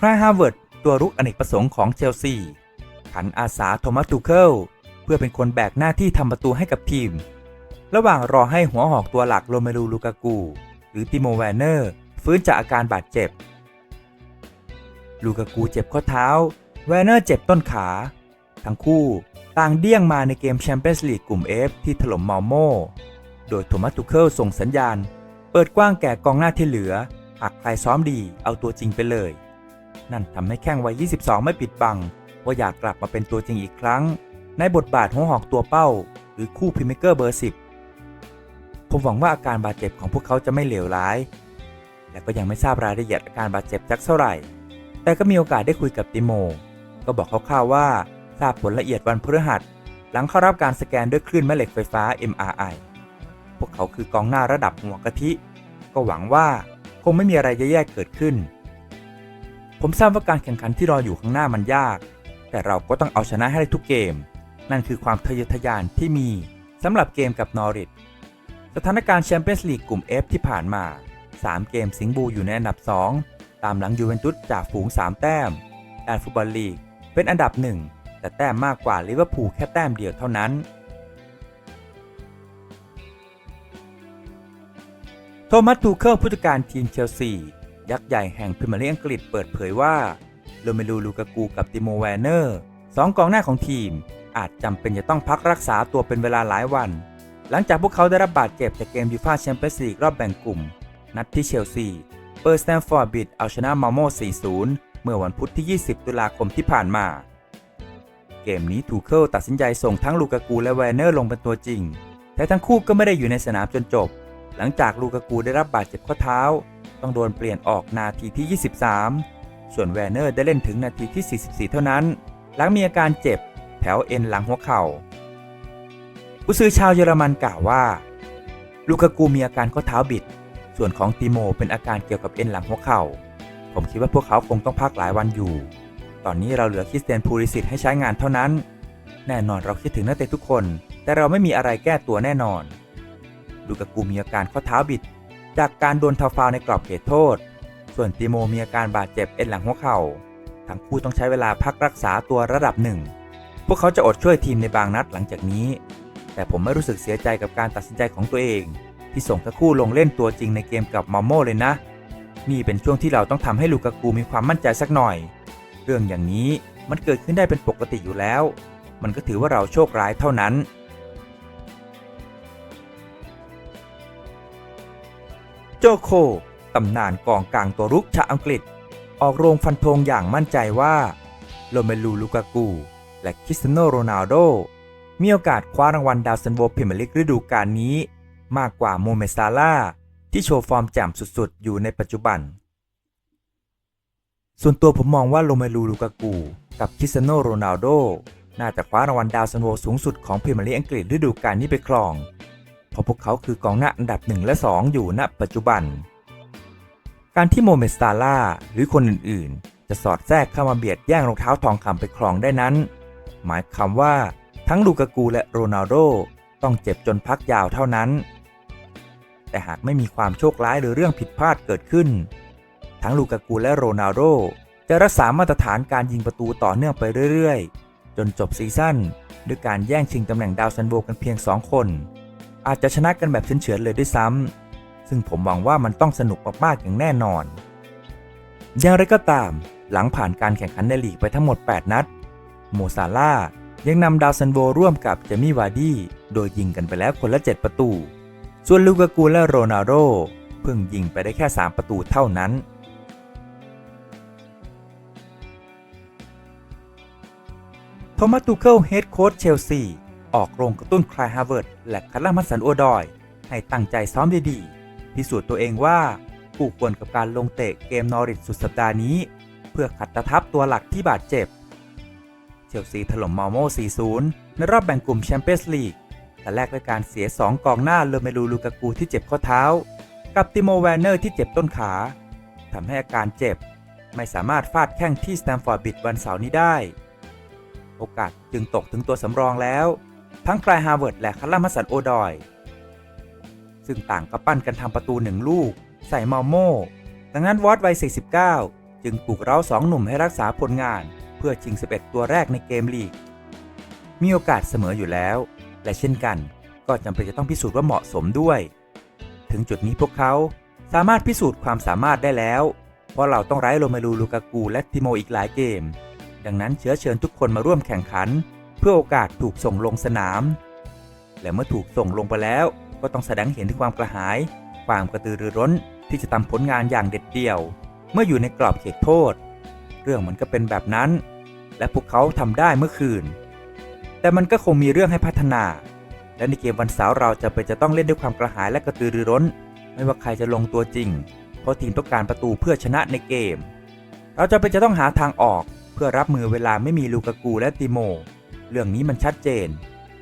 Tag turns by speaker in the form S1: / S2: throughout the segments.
S1: ครายฮาร์เวิร์ดตัวรุกอเนกประสงค์ของเชลซีผันอาสาโทมัสตูเคิลเพื่อเป็นคนแบกหน้าที่ทำประตูให้กับทีม ระหว่างรอให้หัวหอกตัวหลักโรเมลูลูกากู หรือติโมแวนเนอร์ ฟื้นจากอาการบาดเจ็บ ลูกากูเจ็บข้อเท้า แวนเนอร์เจ็บต้นขา ทั้งคู่ต่างเดี้ยงมาในเกมแชมเปี้ยนส์ลีกกลุ่ม F ที่ถล่มมาโมโดยโทมัสตูเคิลส่งสัญญาณ เปิดกว้างแก่กองหน้าที่เหลือ หากใครซ้อมดีเอาตัวจริงไปเลย นั่นทำให้แข้งวัย 22 ไม่ปิดบัง ว่าอยากกลับมาเป็นตัวจริงอีกครั้ง ในบทบาทหัวหอกตัวเป้า หรือคู่พิมเมเกอร์เบอร์ 10 ผมหวังว่าอาการบาดเจ็บของพวกเขาจะไม่เลวร้าย และก็ยังไม่ทราบรายละเอียดอาการบาดเจ็บจักเท่าไหร่ แต่ก็มีโอกาสได้คุยกับติโม ก็บอกคร่าวๆว่าทราบผลละเอียดวันพฤหัส หลังเข้ารับการสแกนด้วยคลื่นแม่เหล็กไฟฟ้า MRI พวกเขาคือกองหน้าระดับหัวกะทิ ก็หวังว่าคงไม่มีอะไรแย่ๆเกิดขึ้น ผมทราบว่าการแข่งขันที่รออยู่ข้างหน้ามันยาก แต่เราก็ต้องเอาชนะให้ได้ทุกเกม นั่นคือความทะเยอทะยานที่มีสำหรับเกมกับนอริทสถานการณ์แชมเปี้ยนส์ลีกกลุ่ม F ที่ผ่านมา 3 เกมสิงห์บูอยู่ในอันดับ 2 ตามหลังยูเวนตุสจากฝูง 3 แต้มแอนฟุตบอลลีกเป็นอันดับ 1 แต่แต้มมากกว่าลิเวอร์พูลแค่แต้มเดียวเท่านั้น โทมัส ทูเคิลผู้จัดการทีมเชลซี ยักษ์ใหญ่แห่งพรีเมียร์ลีกอังกฤษเปิดเผยว่าโรเมลูลูกากูกับติโมแวนเนอร์สองกองหน้าของทีม อาจจำเป็นจะต้องพักรักษาตัวเป็นเวลาหลายวัน หลังจากพวกเขาได้รับบาดเจ็บจากเกมยูฟ่าแชมเปี้ยนส์ลีกรอบแบ่งกลุ่ม นัดที่เชลซีเปิดสแตมฟอร์ดบิดเอาชนะมาโม4-0 เมื่อวันพุธที่ 20 ตุลาคมที่ผ่านมา เกมนี้ทูเคิลตัดสินใจส่งทั้งลูกากูและแวนเนอร์ลงเป็นตัวจริง แต่ทั้งคู่ก็ไม่ได้อยู่ในสนามจนจบ หลังจากลูกากูได้รับบาดเจ็บข้อเท้า ต้องโดนเปลี่ยนออกนาทีที่ 23 ส่วนแวนเนอร์ได้เล่นถึงนาทีที่ 44 เท่านั้น หลังมีอาการเจ็บแถวเอ็นหลังหัวเข่าผู้ซื้อชาวเยอรมันกล่าวว่า ลูกากูมีอาการข้อเท้าบิด ส่วนของติโมเป็นอาการเกี่ยวกับเอ็นหลังหัวเข่า ผมคิดว่าพวกเขาคงต้องพักหลายวันอยู่ ตอนนี้เราเหลือคริสเตียนพูริสิตให้ใช้งานเท่านั้น แน่นอนเราคิดถึงนักเตะทุกคน แต่เราไม่มีอะไรแก้ตัวแน่นอน ลูกากูมีอาการข้อเท้าบิด จากการโดนทาฟาวในกรอบเขตโทษ ส่วนติโมมีอาการบาดเจ็บเอ็นหลังหัวเข่า ทั้งคู่ต้องใช้เวลาพักรักษาตัวระดับหนึ่ง พวกเขาจะอดช่วยทีมในบางนัดหลังจากนี้ แต่ผมไม่รู้สึกเสียใจกับการตัดสินใจของตัวเอง ที่ส่งทั้งคู่ลงเล่นตัวจริงในเกมกับมาโมเลยนะ นี่เป็นช่วงที่เราต้องทำให้ลูกากูมีความมั่นใจสักหน่อย เรื่องอย่างนี้มันเกิดขึ้นได้เป็นปกติอยู่แล้ว มันก็ถือว่าเราโชคร้ายเท่านั้น โจโค ตำนานกองกลางตัวรุกชาวอังกฤษ ออกโรงฟันธงอย่างมั่นใจว่าโรเมลูลูกากู และคริสเตียโนโรนัลโด มีโอกาสคว้ารางวัลดาวซันโวพรีเมียร์ลีกฤดูกาลนี้ มากกว่าโมเมซาลาที่โชว์ฟอร์มแจ่มสุดๆ อยู่ในปัจจุบัน ส่วนตัวผมมองว่าโรเมลูลูกากู กับคริสเตียโนโรนัลโด น่าจะคว้ารางวัลดาวซันโวสูงสุดของพรีเมียร์ลีกอังกฤษฤดูกาลนี้ไปครอง เพราะพวกเขาคือกองหน้าอันดับ 1 และ 2 อยู่ณปัจจุบัน การที่โมเมสตาล่าหรือคนอื่นๆ จะสอดแทรกเข้ามาเบียดแย่งรองเท้าทองคำไปครองได้นั้น หมายความว่าทั้งลูกากูและโรนัลโดต้องเจ็บจนพักยาวเท่านั้น แต่หากไม่มีความโชคร้ายหรือเรื่องผิดพลาดเกิดขึ้น ทั้งลูกากูและโรนัลโดจะรักษามาตรฐานการยิงประตูต่อเนื่องไปเรื่อยๆ จนจบซีซั่นด้วยการแย่งชิงตำแหน่งดาวซันโวกันเพียง 2 คน อาจจะชนะกันแบบเฉือนๆเลยด้วยซ้ำซึ่งผมหวังว่ามันต้องสนุกมากๆอย่างแน่นอน อย่างไรก็ตาม หลังผ่านการแข่งขันในลีกไปทั้งหมด 8 นัด โมซาล่ายังนำดาวซันโวร่วมกับเจมี่วาร์ดี้โดยยิงกันไปแล้วคนละ 7 ประตู ส่วนลูกากูและโรนัลโดเพิ่งยิงไปได้แค่ 3 ประตูเท่านั้นโทมัสตูเคิลเฮดโค้ชเชลซี ออกโรงกระตุ้นคลายฮาร์เวิร์ดและคาร์ลมัสสันโอดอย ให้ตั้งใจซ้อมดีๆ พิสูจน์ตัวเองว่าคู่ควรกับการลงเตะเกมนอริทสุดสัปดาห์นี้ เพื่อขัดตะทับตัวหลักที่บาดเจ็บ เชลซีถล่มมาโม4-0 ในรอบแบ่งกลุ่มแชมเปี้ยนส์ลีกแต่แรกด้วยการเสีย 2 กองหน้าเลเมลูลูกากูที่เจ็บข้อเท้า กับติโมแวนเนอร์ที่เจ็บต้นขาทำให้อาการเจ็บ ไม่สามารถฟาดแข้งที่สแตมฟอร์ดบิดวันเสาร์นี้ได้ โอกาสจึงตกถึงตัวสำรองแล้ว ทั้งคลายฮาร์เวิร์ดและคาร์ลามัสสันโอดอย ซึ่งต่างก็ปั้นกันทำประตูหนึ่งลูก ใส่มาโม่ดังนั้นวอตวัย 49จึจึงปลุกเร้าสองหนุ่มให้รักษาผลงาน เพื่อชิง 11 ตัวแรกในเกมลีก มีโอกาสเสมออยู่แล้ว และเช่นกันก็จำเป็นจะต้องพิสูจน์ว่าเหมาะสมด้วย ถึงจุดนี้พวกเขาสามารถพิสูจน์ความสามารถได้แล้ว เพราะเราต้องไร้โรเมลูลูกากูและติโมอีกหลายเกม ดังนั้นเชื้อเชิญทุกคนมาร่วมแข่งขัน เพื่อโอกาสถูกส่งลงสนาม และเมื่อถูกส่งลงไปแล้ว ก็ต้องแสดงเห็นถึงความกระหาย ความกระตือรือร้นที่จะทำผลงานอย่างเด็ดเดี่ยว เมื่ออยู่ในกรอบเขตโทษ เรื่องมันก็เป็นแบบนั้น และพวกเขาทำได้เมื่อคืน แต่มันก็คงมีเรื่องให้พัฒนา และในเกมวันเสาร์เราจะไปนจะต้องเล่นด้วยความกระหายและกระตือรือร้น ไม่ว่าใครจะลงตัวจริง เพราะทีมต้องการประตูเพื่อชนะในเกม เราจะเป็นจะต้องหาทางออกเพื่อรับมือเวลาไม่มีลูกากูและติโม เรื่องนี้มันชัดเจน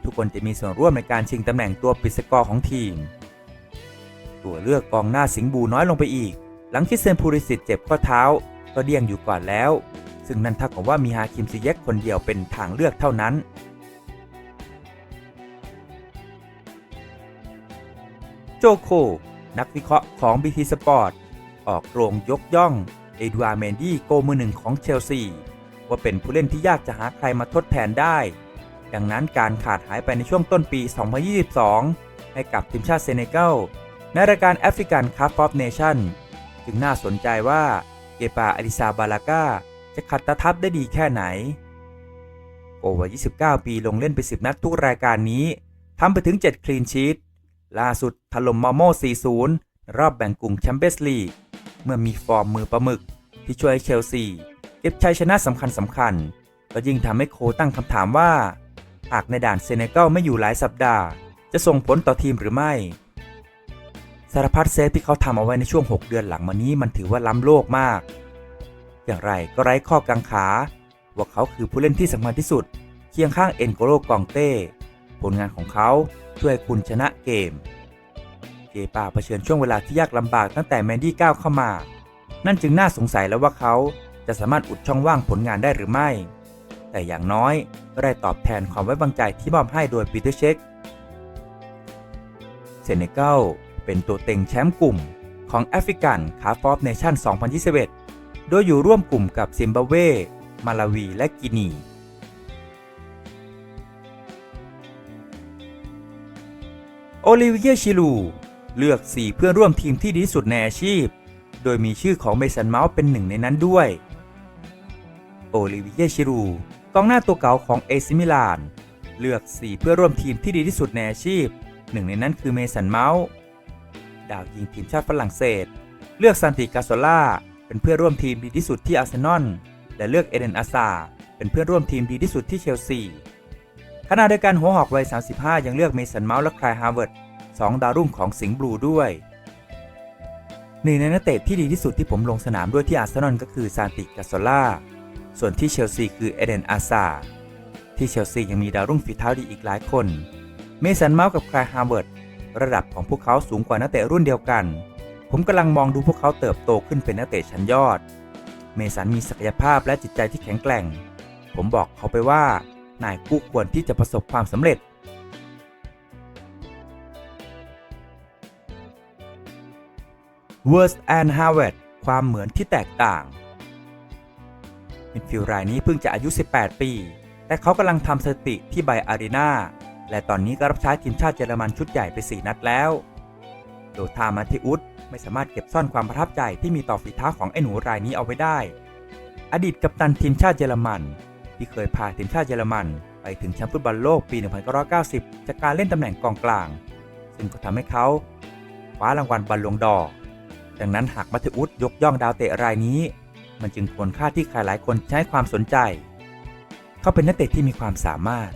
S1: ทุกคนจะมีส่วนร่วมในการชิงตำแหน่งตัวปิดสกอร์ของทีม ตัวเลือกกองหน้าสิงห์บูน้อยลงไปอีก หลังคิเซนพูริสิตเจ็บข้อเท้า ก็เดี่ยงอยู่ก่อนแล้ว ซึ่งนั่นเท่ากับว่ามีฮาคิมซิเยกคนเดียวเป็นทางเลือกเท่านั้นโจโค นักวิเคราะห์ของ BT Sport ออกโรงยกย่อง เอ็ดวาร์เมนดี้โกมือหนึ่งของเชลซี ว่าเป็นผู้เล่นที่ยากจะหาใครมาทดแทนได้ ดังนั้นการขาดหายไปในช่วงต้นปี 2022 ให้กับทีมชาติเซเนกัลในรายการแอฟริกันคัพ of เนชั่นจึงน่าสนใจว่าเกปาอดิซาบาลากาจะขัดตาทับได้ดีแค่ไหนโอวัย29 ปีลงเล่นไป 10 นัดทุกรายการนี้ทำไปถึง 7 คลีนชีตล่าสุดถล่มมาโม่4-0 รอบแบ่งกลุ่มแชมเปี้ยนส์ลีกเมื่อมีฟอร์มมือประมึกที่ช่วยเชลซี เก็บชัยชนะสำคัญสำคัญก็ยิ่งทำให้โคตั้งคำถามว่า หากในด่านเซเนกัลไม่อยู่หลายสัปดาห์ จะส่งผลต่อทีมหรือไม่ สารพัดเซฟที่เขาทำเอาไว้ในช่วง 6 เดือนหลังมานี้มันถือว่าล้ำโลกมาก อย่างไรก็ไร้ข้อกังขา ว่าเขาคือผู้เล่นที่สำคัญที่สุด เคียงข้างเอ็นโกโลกองเต้ ผลงานของเขาช่วยคุณชนะเกมเกปาเผชิญช่วงเวลาที่ยากลำบากตั้งแต่แมนดี้ก้าวเข้ามา นั่นจึงน่าสงสัยแล้วว่าเขา จะสามารถอุดช่องว่างผลงานได้หรือไม่ แต่อย่างน้อยก็ได้ตอบแทนความไว้วางใจที่มอบให้โดยปีเตอร์เช็คเซเนกัลเป็นตัวเต็งแชมป์กลุ่มของแอฟริกันคาฟอฟเนชั่น 2021 โดยอยู่ร่วมกลุ่มกับซิมบับเว มาลาวี และกินี โอลิเวียชิลู เลือก 4 เพื่อนร่วมทีมที่ดีที่สุดในอาชีพ โดยมีชื่อของเมสันเมาส์เป็นหนึ่งในนั้นด้วย โอลิเวียชิลูกองหน้าตัวเก่าของเอซิมิลาน เลือก 4 เพื่อร่วมทีมที่ดีที่สุดในอาชีพ หนึ่งในนั้นคือเมสันเมาส์ดาวยิงทีมชาติฝรั่งเศส เลือกซันติกาโซล่าเป็นเพื่อร่วมทีมดีที่สุดที่อาร์เซนอลและเลือกเอเดนอาซาเป็นเพื่อนร่วมทีมดีที่สุดที่เชลซีขณะเดียวกันหัวหอกวัย 35 ยังเลือกเมสันเมาส์และคลายฮาร์เวิร์ดสองดาวรุ่งของสิงห์บลูด้วยหนึ่งในนักเตะที่ดีที่สุดที่ผมลงสนามด้วยที่อาร์เซนอลก็คือซานติกาโซล่า ส่วนที่เชลซีคือเอเดนอาซาที่เชลซียังมีดาวรุ่งฝีเท้าดีอีกหลายคน เมสันเมาส์กับคลายฮาร์เวิร์ดระดับของพวกเขาสูงกว่านักเตะรุ่นเดียวกัน ผมกำลังมองดูพวกเขาเติบโตขึ้นเป็นนักเตะชั้นยอด เมสันมีศักยภาพและจิตใจที่แข็งแกร่ง ผมบอกเขาไปว่านายคู่ควรที่จะประสบความสำเร็จ w o r s t and Harvard ความเหมือนที่แตกต่าง มิดฟิลด์รายนี้เพิ่งจะอายุ 18 ปี แต่เขากำลังทำสถิติที่ไบอารีนาและตอนนี้ก็รับใช้ทีมชาติเยอรมันชุดใหญ่ไป 4 นัดแล้ว โดทามาทิอุสไม่สามารถเก็บซ่อนความประทับใจที่มีต่อฝีเท้าของไอ้หนูรายนี้เอาไว้ได้ อดีตกัปตันทีมชาติเยอรมัน ที่เคยพาทีมชาติเยอรมัน ไปถึงแชมป์ฟุตบอลโลกปี 1990 จากการเล่นตำแหน่งกองกลาง ซึ่งก็ทำให้เขาคว้ารางวัลบอลลงดอ ดังนั้นหากมัทธิอุสยกย่องดาวเตะรายนี้ มันจึงควรค่าที่ใครหลายคนใช้ความสนใจ เขาเป็นนักเตะที่มีความสามารถ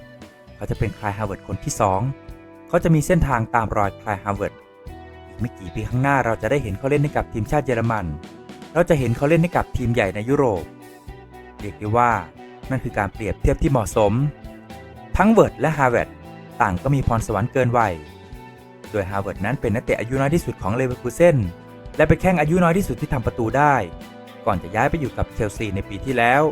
S1: เขาจะเป็นคลายฮาร์เวิร์ดคนที่ 2 เขาจะมีเส้นทางตามรอยคลายฮาร์เวิร์ดอีกไม่กี่ปีข้างหน้าเราจะได้เห็นเขาเล่นให้กับทีมชาติเยอรมัน เราจะเห็นเขาเล่นให้กับทีมใหญ่ในยุโรป เรียกได้ว่านั่นคือการเปรียบเทียบที่เหมาะสม ทั้งเวิร์ดและฮาร์เวิร์ดต่างก็มีพรสวรรค์เกินวัย โดยฮาร์เวิร์ดนั้นเป็นนักเตะอายุน้อยที่สุดของเลเวอร์คูเซนและเป็นแข้งอายุน้อยที่สุดที่ทำประตูได้ ก่อนจะย้ายไปอยู่กับเชลซีในปีที่แล้ว